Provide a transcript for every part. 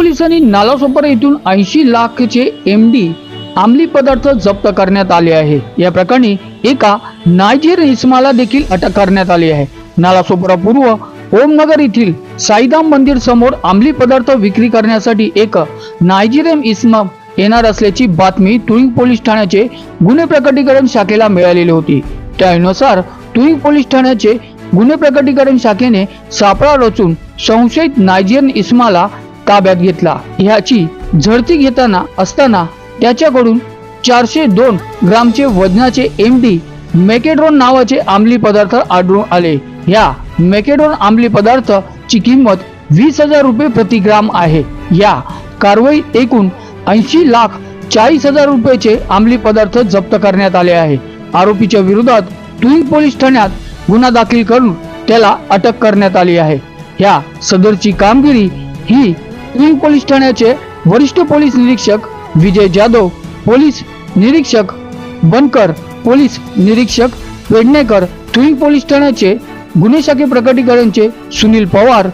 पोलिसांनी नालासोपारा येथून ऐंशी लाखचे एम डी अंमली पदार्थ जप्त करण्यात आले आहे. या प्रकरणी एका नायजेर इस्माला देखील अटक करण्यात आली आहे. नालासोपारा पूर्व ओमनगर येथील साईदाम मंदिर समोर अंमली पदार्थ विक्री करण्यासाठी एक नायजेरियन इस्मा येणार असल्याची बातमी तुळिंग पोलीस ठाण्याचे गुन्हे प्रकटीकरण शाखेला मिळालेली होती. त्यानुसार तुळिंग पोलीस ठाण्याचे गुन्हे प्रकटीकरण शाखेने सापळा रचून संशयित नायजेरियन इस्माला ताब्यात घेतला? ह्याची झडती घेताना असताना त्याच्याकडून चारशे दोन ग्रामचे वजनाचे एम डी मेकेड्रोन नावाचे आंबली पदार्थ आढळून आले. या मेकेडोन आंबली पदार्थ ची किंमत वीस हजार रुपये प्रति ग्राम आहे. या कारवाईत एकूण ऐंशी लाख चाळीस हजार रुपयाचे आंबली पदार्थ जप्त करण्यात आले आहे. आरोपीच्या विरोधात तुईंग पोलीस ठाण्यात गुन्हा दाखल करून त्याला अटक करण्यात आली आहे. या सदरची कामगिरी ही रिंग पोलीस ठाण्याचे वरिष्ठ पोलीस निरीक्षक विजय जाधव पोलीस निरीक्षक बनकर पोलीस निरीक्षक पेडणेकर तुईंग पोलीस ठाण्याचे गुन्हे शाखे प्रकटीकरणचे सुनील पवार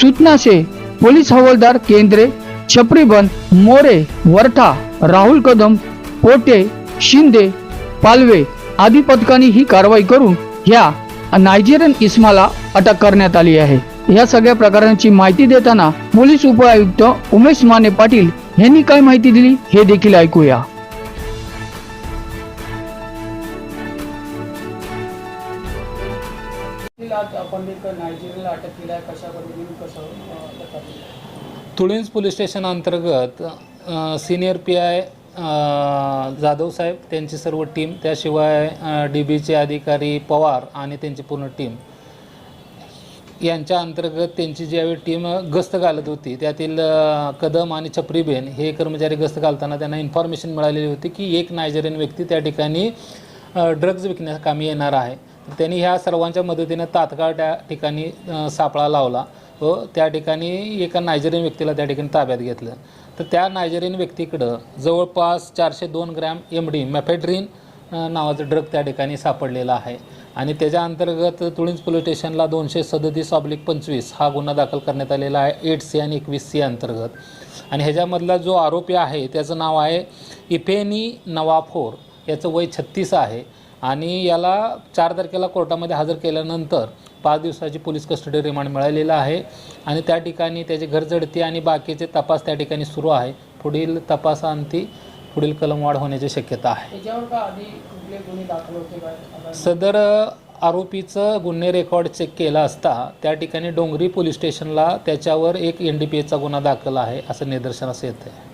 सूचनाचे पोलीस हवालदार केंद्रे छपरीबन मोरे वरठा राहुल कदम पोटे शिंदे पालवे आदी पथकांनी ही कारवाई करून ह्या नायजेरियन इस्माला अटक करण्यात आली आहे. या सगळ्या प्रकारांची माहिती देताना पोलीस उपआयुक्त उमेश माने पाटील यांनी काय माहिती दिली हे देखील ऐकूया? तुळींज पोलीस स्टेशन अंतर्गत सिनियर पी आय जाधव साहेब त्यांची सर्व टीम त्याशिवाय डी बीचे अधिकारी पवार आणि त्यांची पूर्ण टीम यांच्या अंतर्गत त्यांची ज्यावेळी टीम गस्त घालत होती त्यातील कदम आणि छपरीबेन हे कर्मचारी गस्त घालताना त्यांना इन्फॉर्मेशन मिळालेली होती की एक नायजेरियन व्यक्ती त्या ठिकाणी ड्रग्ज विकण्यास कामी येणार आहे. त्यांनी ह्या सर्वांच्या मदतीनं तात्काळ त्या ठिकाणी सापळा लावला व त्या ठिकाणी एका नायजेरियन व्यक्तीला त्या ठिकाणी ताब्यात घेतलं. तर त्या नायजेरियन व्यक्तीकडं जवळपास चारशे दोन ग्रॅम एम डी मॅफेड्रीन नावाचं ड्रग त्या ठिकाणी सापडलेला आहे. आणि त्याच्या अंतर्गत तुळींज पोलीस स्टेशनला दोनशे सदतीस ऑब्लिक पंचवीस हा गुन्हा दाखल करण्यात आलेला आहे एट सी आणि एकवीस सी अंतर्गत. आणि ह्याच्यामधला जो आरोपी आहे त्याचं नाव आहे इफेनी नवाफोर याचं वय छत्तीस आहे. आणि याला चार तारखेला कोर्टामध्ये हजर केल्यानंतर पाच दिवसाची पोलीस कस्टडी रिमांड मिळालेला आहे. आणि त्या ठिकाणी त्याचे घरजडती आणि बाकीचे तपास त्या ठिकाणी सुरू आहे. पुढील तपासांती पुढील कलम वाढ होण्याची शक्यता आहे. सदर आरोपीचं गुन्हे रेकॉर्ड चेक केला असता त्या ठिकाणी डोंगरी पोलीस स्टेशनला त्याच्यावर एक एन डी पी एचा गुन्हा दाखल आहे असं निदर्शनास येतं आहे